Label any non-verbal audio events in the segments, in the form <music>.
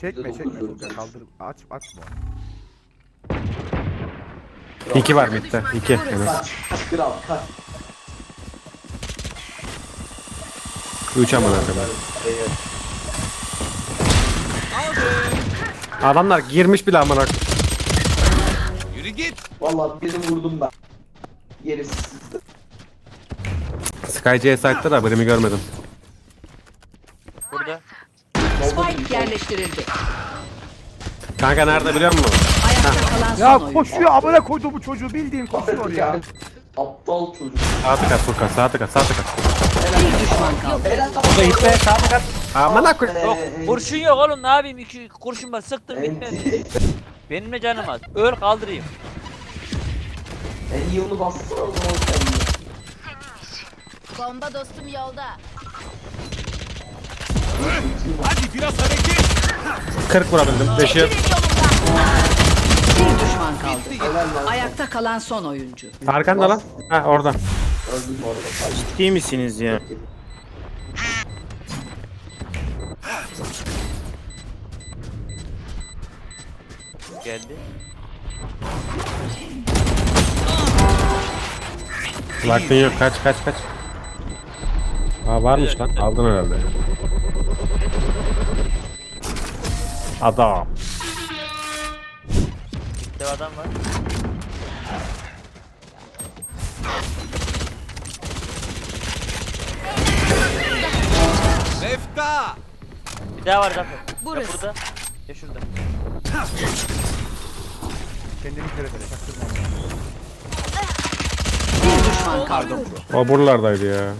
Çekme çekme kaldır. Aç açma. İki var midde. İki. Evet. Kaç. Kaç kral kaç. Üç amına koyayım. Adamlar girmiş bile amına koyayım. Yürü git. Valla birini vurdum ben. Gerisi sizde. Sky C site'da da birimi görmedim. Burada. Spike yerleştirildi. Kanka nerede biliyor musun? Ayakta kalan Ya son koşuyor amına koydu bu çocuğu bildiğin koşuyor ya. Aptal çocuk. Sağ tık at Furkan sağ tık at sağ tık at. Bir düşman kaldı. Helal lan. Burada gitti sağ tık at. Amına koyayım. Yok kurşun yok oğlum ne yapayım iki kurşun var sıktım bitmedi. Benim de canım az. Öl kaldırayım. En iyi onu bassana o zaman sen. Bomba dostum yolda. Hadi biraz hareket. 40 vurabildim. Beşi. Bir düşman kaldı. Ayakta kalan son oyuncu. Arkanda lan. Ha orada. Ciddi misiniz ya? Geldi. Vaktin yok kaç kaç kaç. Aa varmış lan. Aldın herhalde. Adam. Bir adam var. Mefta. Bir daha var Zafer. Burası. Ya burada. Ya şurada. Kendini kere kere çaktırma. Bir düşman kaldı. O buralardaydı ya.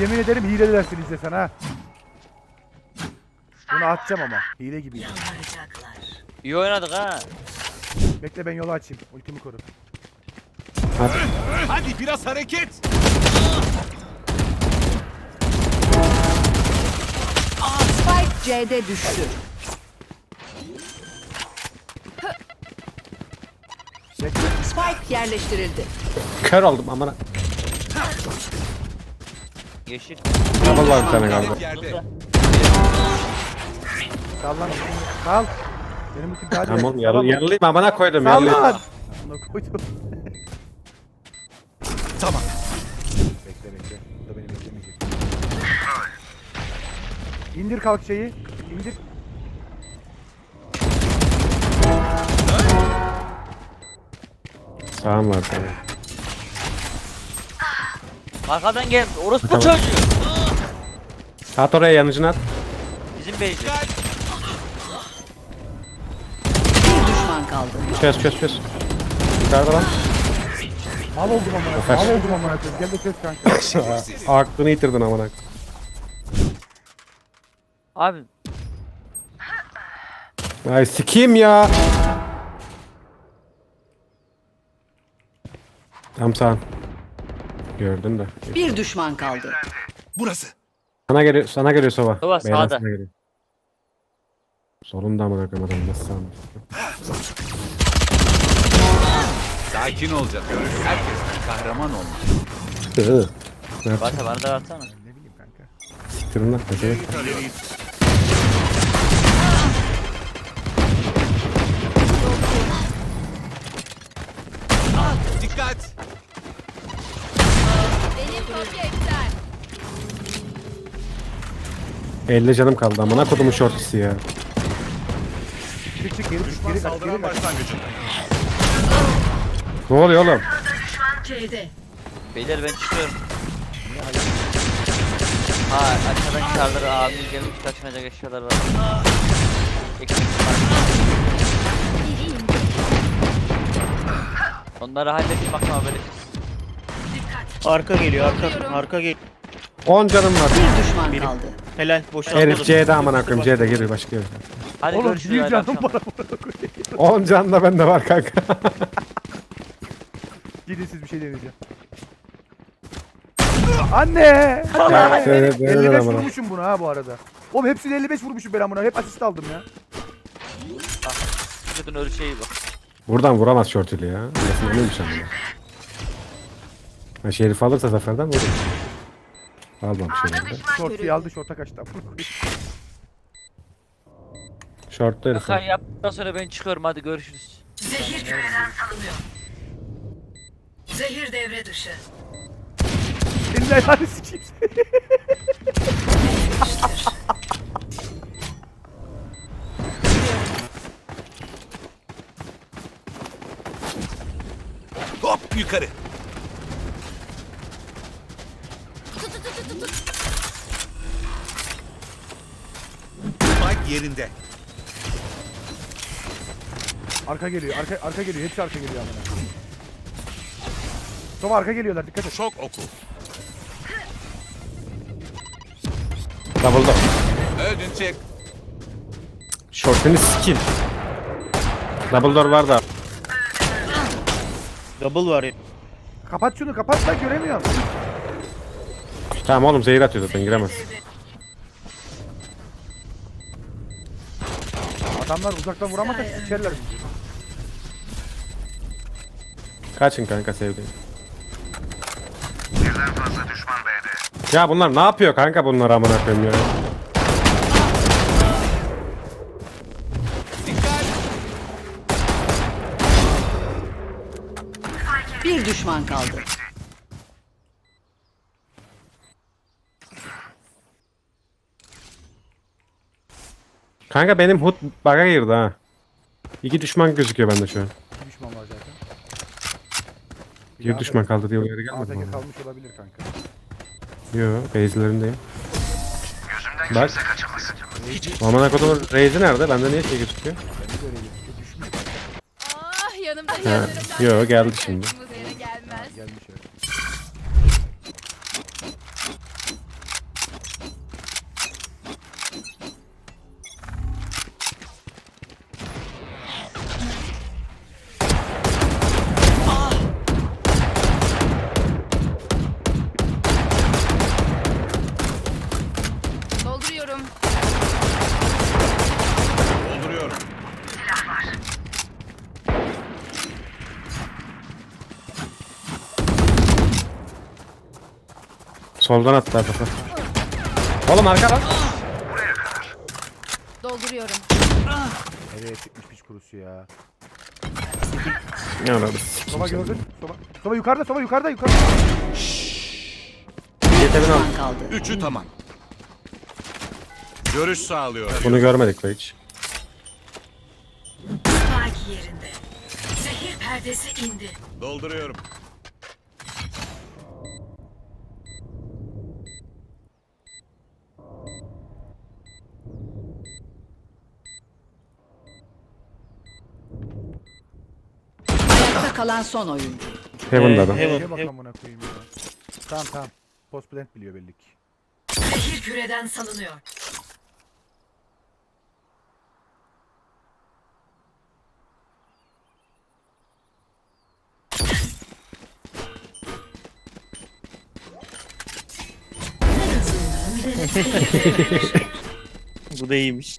Yemin ederim hilelilersin izlesen ha. Bunu atacağım ama. Hile gibi. İyi oynadık ha. Bekle ben yolu açayım. Ultimi koru. Hadi biraz hareket. Spike C'de düştü. Spike yerleştirildi. Kör oldum amına. Yeşil. Double var bir tane galiba. Burada. Sal. Benim ultim daha Tamam yarı, yarılıyım amına koydum Sal yarılıyım. lan. Amına koydum. <laughs> Tamam. Bekle bekle. Bu da beni beklemeyecek. İndir kalk şeyi. İndir. Sağım var tamam. Arkadan gel. Orospu Tamam. çocuğu. At oraya yanıcını at. Bizim beyci. Düşman kaldı. Çöz çöz çöz. Yukarıda lan. Mal oldum amına. Aferin. Mal oldum amına koyayım. Gel de kes kanka. <laughs> Aklını yitirdin amına. koyayım. Abi Ay sikeyim ya. Tam sağ. Gördün de. Bir düşman kaldı. Burası. Sana geliyor, sana geliyor. Sova, Beyler sağda. sana geliyor. Solunda amına koyayım adam nasıl sağında? Sakin olacak. Herkesten kahraman olmak. Hı. Ne yapacağım? varsa bana da atsana. Ne bileyim kanka. Siktirin lan. pezevenk. Dikkat. Benim kopya iptal. 50 canım kaldı amına kodumun şortisi ya. Çık geri çık geri kaç geri kaç. Ne oluyor oğlum? C'de. Beyler ben çıkıyorum. Ha arkadan çağrıları abi gelmiş taşınacak eşyalar var. Ekmek var. Onları halledin bakma böyle. Arka geliyor arka arka geliyor. 10 canım var. Bir düşman kaldı. Helal boşalt. Herif C'de amına koyayım C'de gir başka yere. Hadi Oğlum görüşürüz. bir canım var amına koyayım. 10 can da bende var kanka. Gidin siz bir şey deneyeceğim. Anne! Ya, şöyle denedin 55 amına. vurmuşum bunu ha bu arada. Oğlum hepsini 55 vurmuşum ben amına. Hep asist aldım ya. Bütün öyle şeyi bak. Buradan vuramaz şortuyla ya. Nasıl neymiş amına. Ha şerif alırsa zaferden vurur. Almamış herhalde. Shorty'yi aldı short'a kaçtı. Short'ta herif. Hakan yaptıktan sonra ben çıkıyorum hadi görüşürüz. Zehir küreden salınıyor. Zehir devre dışı. Senin ayağını sikeyim seni. Hop yukarı. Spike yerinde. Arka geliyor, arka, arka geliyor. Hepsi arka geliyor amına. Sova arka geliyorlar dikkat et. Şok oku. Double'da. Öldün çek. Short'unu sikin. Double door var da. Double var ya. Kapat şunu kapat da göremiyorum. Tamam oğlum zehir atıyor zaten giremez. Adamlar uzaktan vuramazsa sikerler bizi. Kaçın kanka sevdiğim. Ya bunlar ne yapıyor kanka bunlar amına koyayım ya. Bir düşman kaldı. Kanka benim hut bug'a girdi ha. İki düşman gözüküyor bende şu an. Düşman var zaten. Bir düşman kaldı diye uyarı gelmedi mi? AFK kalmış olabilir kanka. Yo, base'lerindeyim. Bak. Amına kodum Raze'i nerede? Bende niye şey gözüküyor? Ah yanımda yanlarımdan. yo geldi şimdi. Soldan attı arkası. Oğlum arka lan. Dolduruyorum. Nereye çıkmış piç kurusu ya. Ne oldu? Sova gördün. Sova. Sova yukarıda, Sova yukarıda, yukarıda. Yeterin al. Kaldı. Üçü tamam. Görüş sağlıyor. Bunu görmedik be hiç. Spike yerinde. Zehir perdesi indi. Dolduruyorum. Kalan son oyuncu. Heaven'da da. Heaven, Neye bak Heaven. amına koyayım ya. Tamam tamam. Post plant biliyor belli ki. Zehir küreden salınıyor. <laughs> Bu da iyiymiş.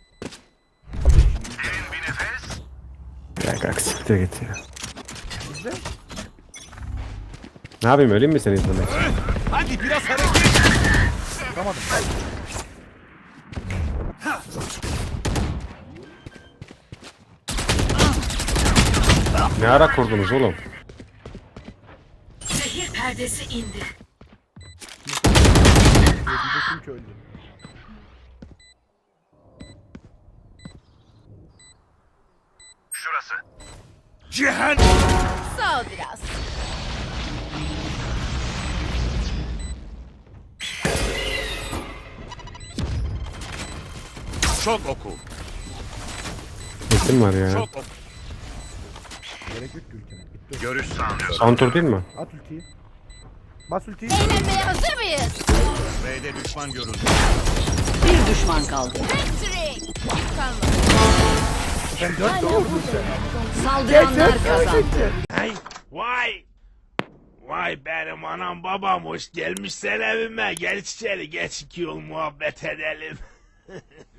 Ya kalk siktir git ya. Ne yapayım öleyim mi seni izlemek? için? Hadi biraz hareket. Vuramadım. Ne ara kurdunuz oğlum? Zehir perdesi indi. Diyecektim ki öldü. Cihan. Sağ ol biraz. Şok oku. Kesin var ya. Oku. Gerek yok ki ülkene. Görüş sağlıyor. Son tur değil mi? At ultiyi. Bas ultiyi. Eğlenmeye hazır mıyız? B'de düşman görüldü. Bir düşman kaldı. Victory. Yük kalmadı. Sen dört de vurdun sen. Saldıranlar kazandı. Vay! Vay benim anam babam hoş gelmişsen evime. Gel içeri geç iki yol muhabbet edelim. <laughs>